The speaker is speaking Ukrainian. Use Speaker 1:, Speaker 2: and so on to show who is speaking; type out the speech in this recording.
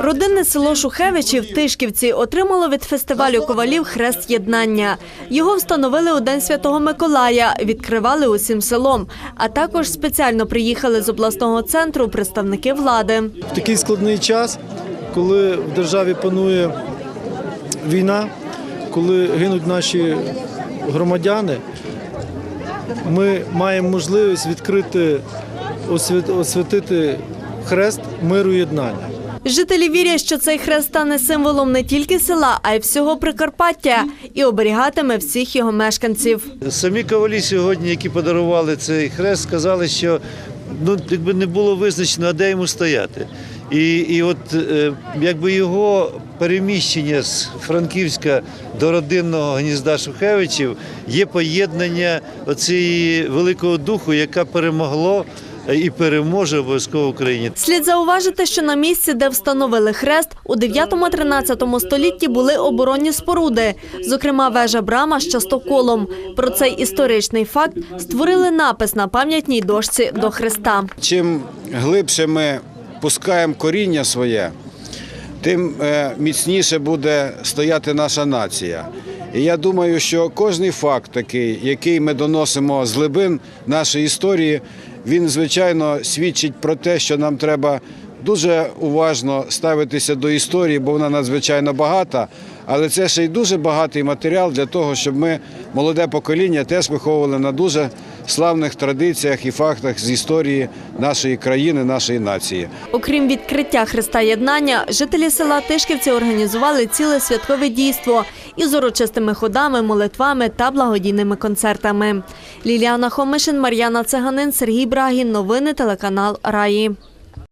Speaker 1: Родинне село Шухевичів Тишківці отримало від фестивалю ковалів хрест єднання. Його встановили у День Святого Миколая, відкривали усім селом. А також спеціально приїхали з обласного центру представники влади.
Speaker 2: В такий складний час, коли в державі панує війна, коли гинуть наші громадяни, ми маємо можливість відкрити, освятити хрест миру єднання.
Speaker 1: Жителі вірять, що цей хрест стане символом не тільки села, а й всього Прикарпаття і оберігатиме всіх його мешканців.
Speaker 3: Самі ковалі сьогодні, які подарували цей хрест, сказали, що ну, якби не було визначено, де йому стояти. І, і от е, якби його переміщення з Франківська до родинного гнізда Шухевичів є поєднання оцієї великого духу, яка перемогло і переможе обов'язково Україні.
Speaker 1: Слід зауважити, що на місці, де встановили хрест, у 9-13 столітті були оборонні споруди, зокрема вежа брама з частоколом. Про цей історичний факт створили напис на пам'ятній дошці до хреста.
Speaker 4: Чим глибше ми пускаємо коріння своє, тим е, міцніше буде стояти наша нація. І я думаю, що кожний факт такий, який ми доносимо з глибин нашої історії, він звичайно свідчить про те, що нам треба дуже уважно ставитися до історії, бо вона надзвичайно багата. Але це ще й дуже багатий матеріал для того, щоб ми, молоде покоління, теж виховували на дуже славних традиціях і фактах з історії нашої країни, нашої нації.
Speaker 1: Окрім відкриття хреста єднання, жителі села Тишківці організували ціле святкове дійство із урочистими ходами, молитвами та благодійними концертами. Ліліана Хомишин, Мар'яна Цеганин, Сергій Брагін. Новини телеканал Раї.